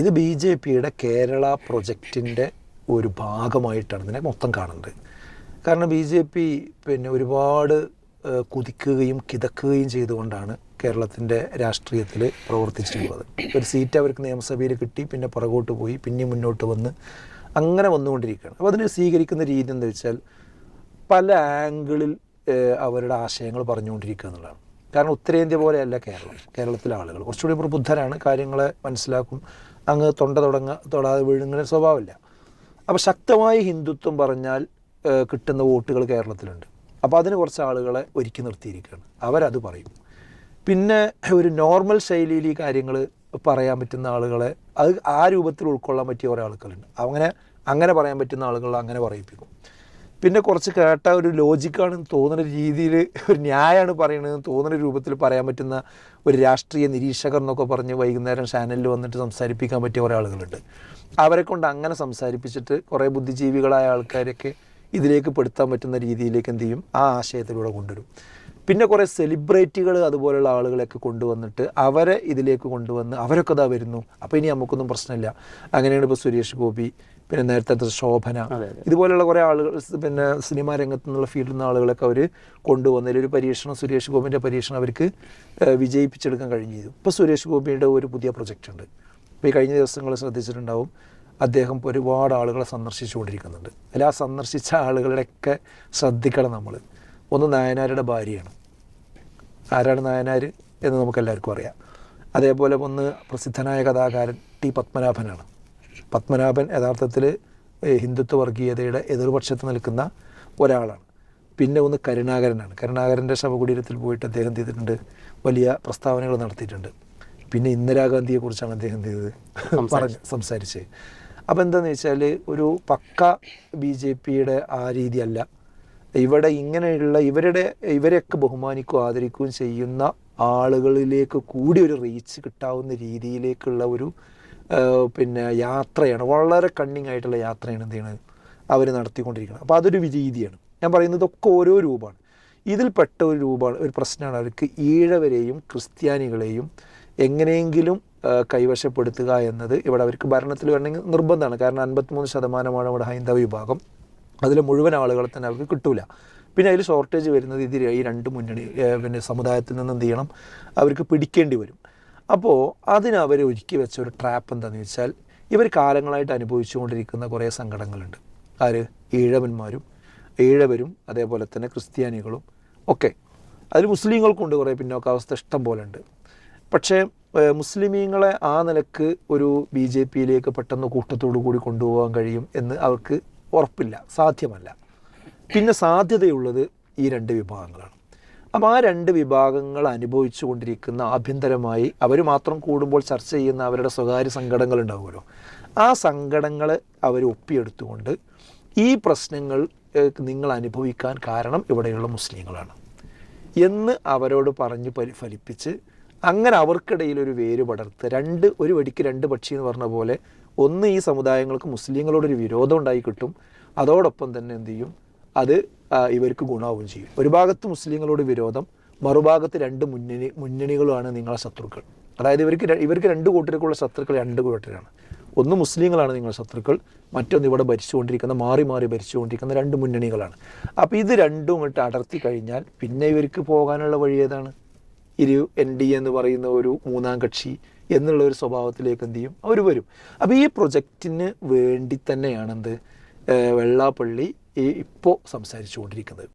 ഇത് B J പിയുടെ കേരള പ്രൊജക്റ്റിന്റെ ഒരു ഭാഗമായിട്ടാണ് ഇതിനെ മൊത്തം കാണുന്നത്. കാരണം ബി ജെ പി പിന്നെ ഒരുപാട് കുതിക്കുകയും കിതക്കുകയും ചെയ്തുകൊണ്ടാണ് കേരളത്തിന്റെ രാഷ്ട്രീയത്തിൽ പ്രവർത്തിച്ചിട്ടുള്ളത്. ഒരു സീറ്റ് അവർക്ക് നിയമസഭയിൽ കിട്ടി പിന്നെ പുറകോട്ട് പോയി പിന്നെ മുന്നോട്ട് വന്ന് അങ്ങനെ വന്നുകൊണ്ടിരിക്കുകയാണ്. അപ്പോൾ അതിനെ സ്വീകരിക്കുന്ന രീതി എന്താ വെച്ചാൽ പല ആംഗിളിൽ അവരുടെ ആശയങ്ങൾ പറഞ്ഞുകൊണ്ടിരിക്കുക എന്നുള്ളതാണ്. കാരണം ഉത്തരേന്ത്യ പോലെയല്ല കേരളം കേരളത്തിലെ ആളുകൾ. കുറച്ചുകൂടി പ്രബുദ്ധരാണ് കാര്യങ്ങളെ മനസ്സിലാക്കും. അങ്ങ് തൊണ്ട തുടങ്ങ തൊടാതെ വീഴുന്ന സ്വഭാവമില്ല. അപ്പോൾ ശക്തമായ ഹിന്ദുത്വം പറഞ്ഞാൽ കിട്ടുന്ന വോട്ടുകൾ കേരളത്തിലുണ്ട്. അപ്പോൾ അതിന് കുറച്ച് ആളുകളെ ഒരുക്കി നിർത്തിയിരിക്കുകയാണ്. അവരത് പറയും. പിന്നെ ഒരു നോർമൽ ശൈലിയിൽ ഈ കാര്യങ്ങൾ പറയാൻ പറ്റുന്ന ആളുകളെ അത് ആ രൂപത്തിൽ ഉൾക്കൊള്ളാൻ പറ്റിയ കുറേ ആളുകളുണ്ട്. അങ്ങനെ അങ്ങനെ പറയാൻ പറ്റുന്ന ആളുകൾ അങ്ങനെ പറയിപ്പിക്കും. പിന്നെ കുറച്ച് കേട്ട ഒരു ലോജിക്കാണെന്ന് തോന്നുന്ന രീതിയിൽ ഒരു ന്യായമാണ് പറയണതെന്ന് തോന്നുന്ന രൂപത്തിൽ പറയാൻ പറ്റുന്ന ഒരു രാഷ്ട്രീയ നിരീക്ഷകർ എന്നൊക്കെ പറഞ്ഞ് വൈകുന്നേരം ചാനലിൽ വന്നിട്ട് സംസാരിപ്പിക്കാൻ പറ്റിയ കുറേ ആളുകളുണ്ട്. അവരെ കൊണ്ട് അങ്ങനെ സംസാരിപ്പിച്ചിട്ട് കുറേ ബുദ്ധിജീവികളായ ആൾക്കാരൊക്കെ ഇതിലേക്ക് പെടുത്താൻ പറ്റുന്ന രീതിയിലേക്ക് എന്ത് ചെയ്യും? ആ ആശയത്തിലൂടെ കൊണ്ടുവരും. പിന്നെ കുറേ സെലിബ്രിറ്റികൾ അതുപോലെയുള്ള ആളുകളെയൊക്കെ കൊണ്ടുവന്നിട്ട് അവരെ ഇതിലേക്ക് കൊണ്ടുവന്ന് അവരൊക്കെ ഇതാ വരുന്നു. അപ്പോൾ ഇനി നമുക്കൊന്നും പ്രശ്നമില്ല. അങ്ങനെയാണ് ഇപ്പോൾ സുരേഷ് ഗോപി പിന്നെ നേരത്തെ ശോഭന. ഇതുപോലെയുള്ള കുറേ ആളുകൾ പിന്നെ സിനിമാ രംഗത്തു നിന്നുള്ള ഫീൽഡിൽ നിന്ന് ആളുകളൊക്കെ അവർ കൊണ്ടുവന്നതിൽ ഒരു പരീക്ഷണം സുരേഷ് ഗോപിന്റെ പരീക്ഷണം അവർക്ക് വിജയിപ്പിച്ചെടുക്കാൻ കഴിഞ്ഞു ഇപ്പോൾ സുരേഷ് ഗോപിയുടെ ഒരു പുതിയ പ്രൊജക്റ്റ് ഉണ്ട്. ഇപ്പോൾ ഈ കഴിഞ്ഞ ദിവസങ്ങൾ ശ്രദ്ധിച്ചിട്ടുണ്ടാവും അദ്ദേഹം ഇപ്പോൾ ഒരുപാട് ആളുകളെ സന്ദർശിച്ചുകൊണ്ടിരിക്കുന്നുണ്ട്. അല്ല ആ സന്ദർശിച്ച ആളുകളുടെയൊക്കെ ശ്രദ്ധിക്കണം നമ്മൾ ഒന്ന് നായനാരുടെ ഭാര്യയാണ്. ആരാണ് നായനാർ എന്ന് നമുക്കെല്ലാവർക്കും അറിയാം. അതേപോലെ ഒന്ന് പ്രസിദ്ധനായ കഥാകാരൻ ടി പത്മനാഭനാണ്. പത്മനാഭൻ യഥാർത്ഥത്തിൽ ഹിന്ദുത്വ വർഗീയതയുടെ എതിർപക്ഷത്ത് നിൽക്കുന്ന ഒരാളാണ്. പിന്നെ ഒന്ന് കരുണാകരനാണ്. കരുണാകരന്റെ ശവകുടീരത്തിൽ പോയിട്ട് അദ്ദേഹം എന്ത് ചെയ്തിട്ടുണ്ട് വലിയ പ്രസ്താവനകൾ നടത്തിയിട്ടുണ്ട്. പിന്നെ ഇന്ദിരാഗാന്ധിയെക്കുറിച്ചാണ് അദ്ദേഹം എന്ത് ചെയ്തത് പറഞ്ഞ് സംസാരിച്ചത് അപ്പോൾ എന്താണെന്ന് വെച്ചാൽ ഒരു പക്ക ബി ജെ പിയുടെ ആ രീതിയല്ല. ഇവിടെ ഇങ്ങനെയുള്ള ഇവരുടെ ഇവരെയൊക്കെ ബഹുമാനിക്കുകയും ആദരിക്കുകയും ചെയ്യുന്ന ആളുകളിലേക്ക് കൂടി ഒരു റീച്ച് കിട്ടാവുന്ന രീതിയിലേക്കുള്ള ഒരു പിന്നെ യാത്രയാണ്. വളരെ കണ്ണിങ് ആയിട്ടുള്ള യാത്രയാണ് എന്ത് ചെയ്യണത്? അവർ നടത്തിക്കൊണ്ടിരിക്കുന്നത്. അപ്പോൾ അതൊരു രീതിയാണ് ഞാൻ പറയുന്നത് ഇതൊക്കെ ഓരോ രൂപമാണ്. ഇതിൽപ്പെട്ട ഒരു രൂപമാണ് ഒരു പ്രശ്നമാണ്. അവർക്ക് ഈഴവരെയും ക്രിസ്ത്യാനികളെയും എങ്ങനെയെങ്കിലും കൈവശപ്പെടുത്തുക എന്നത് ഇവിടെ അവർക്ക് ഭരണത്തിൽ വരണമെങ്കിൽ നിർബന്ധമാണ്. കാരണം അൻപത്തിമൂന്ന് ശതമാനമാണ് ഇവിടെ ഹൈന്ദവ വിഭാഗം. അതിൽ മുഴുവൻ ആളുകളെ തന്നെ അവർക്ക് കിട്ടൂല. പിന്നെ അതിൽ ഷോർട്ടേജ് വരുന്നത് ഇതിൽ ഈ രണ്ട് മുന്നണി പിന്നെ സമുദായത്തിൽ നിന്ന് എന്ത് ചെയ്യണം? അവർക്ക് പിടിക്കേണ്ടി വരും. അപ്പോൾ അതിനവർ ഒരുക്കി വെച്ച ഒരു ട്രാപ്പ് എന്താണെന്ന് വെച്ചാൽ ഇവർ കാലങ്ങളായിട്ട് അനുഭവിച്ചുകൊണ്ടിരിക്കുന്ന കുറേ സങ്കടങ്ങളുണ്ട്. ആര്? ഈഴവന്മാരും ഈഴവരും അതേപോലെ തന്നെ ക്രിസ്ത്യാനികളും ഒക്കെ. അതിൽ മുസ്ലിങ്ങൾക്കുണ്ട് കുറേ പിന്നോക്കാവസ്ഥ ഇഷ്ടം പോലെ ഉണ്ട്. പക്ഷേ മുസ്ലിമീങ്ങളെ ആ നിലയ്ക്ക് ഒരു ബി ജെ പിയിലേക്ക് പെട്ടെന്ന് കൂട്ടത്തോടു കൂടി കൊണ്ടുപോകാൻ കഴിയും എന്ന് അവർക്ക് ഉറപ്പില്ല സാധ്യമല്ല. പിന്നെ സാധ്യതയുള്ളത് ഈ രണ്ട് വിഭാഗങ്ങളാണ്. അപ്പോൾ ആ രണ്ട് വിഭാഗങ്ങൾ അനുഭവിച്ചു കൊണ്ടിരിക്കുന്ന ആഭ്യന്തരമായി അവർ മാത്രം കൂടുമ്പോൾ ചർച്ച ചെയ്യുന്ന അവരുടെ സ്വകാര്യ സങ്കടങ്ങൾ ഉണ്ടാവുമല്ലോ. ആ സങ്കടങ്ങൾ അവർ ഒപ്പിയെടുത്തുകൊണ്ട് ഈ പ്രശ്നങ്ങൾ നിങ്ങൾ അനുഭവിക്കാൻ കാരണം ഇവിടെയുള്ള മുസ്ലിങ്ങളാണ്. എന്ന് അവരോട് പറഞ്ഞ് ഫലിപ്പിച്ച് അങ്ങനെ അവർക്കിടയിൽ ഒരു വേര് പടർത്ത് രണ്ട് ഒരു വടിക്ക് രണ്ട് പക്ഷി എന്ന് പറഞ്ഞ പോലെ ഒന്ന് ഈ സമുദായങ്ങൾക്ക് മുസ്ലിങ്ങളോടൊരു വിരോധം ഉണ്ടായി കിട്ടും. അതോടൊപ്പം തന്നെ എന്ത് ചെയ്യും? അത് ഇവർക്ക് ഗുണാവുകയും ചെയ്യും. ഒരു ഭാഗത്ത് മുസ്ലിങ്ങളോട് വിരോധം മറുഭാഗത്ത് രണ്ട് മുന്നണി മുന്നണികളുമാണ് നിങ്ങളെ ശത്രുക്കൾ. അതായത് ഇവർക്ക് ഇവർക്ക് രണ്ട് കൂട്ടർക്കുള്ള ശത്രുക്കൾ രണ്ട് കൂട്ടരാണ്. ഒന്ന് മുസ്ലിങ്ങളാണ് നിങ്ങളുടെ ശത്രുക്കൾ മറ്റൊന്ന് ഇവിടെ ഭരിച്ചുകൊണ്ടിരിക്കുന്ന മാറി മാറി ഭരിച്ചുകൊണ്ടിരിക്കുന്ന രണ്ട് മുന്നണികളാണ്. അപ്പോൾ ഇത് രണ്ടും ഇട്ട് അടർത്തി കഴിഞ്ഞാൽ പിന്നെ ഇവർക്ക് പോകാനുള്ള വഴി ഏതാണ്? ഇരു എൻ ഡി എന്ന് പറയുന്ന ഒരു മൂന്നാം കക്ഷി എന്നുള്ള ഒരു സ്വഭാവത്തിലേക്ക് എന്ത് ചെയ്യും? അവർ വരും. അപ്പോൾ ഈ പ്രൊജക്റ്റിന് വേണ്ടി തന്നെയാണ് എന്ത് വെള്ളാപ്പള്ളി ഈ ഇപ്പോൾ സംസാരിച്ചു കൊണ്ടിരിക്കുന്നത്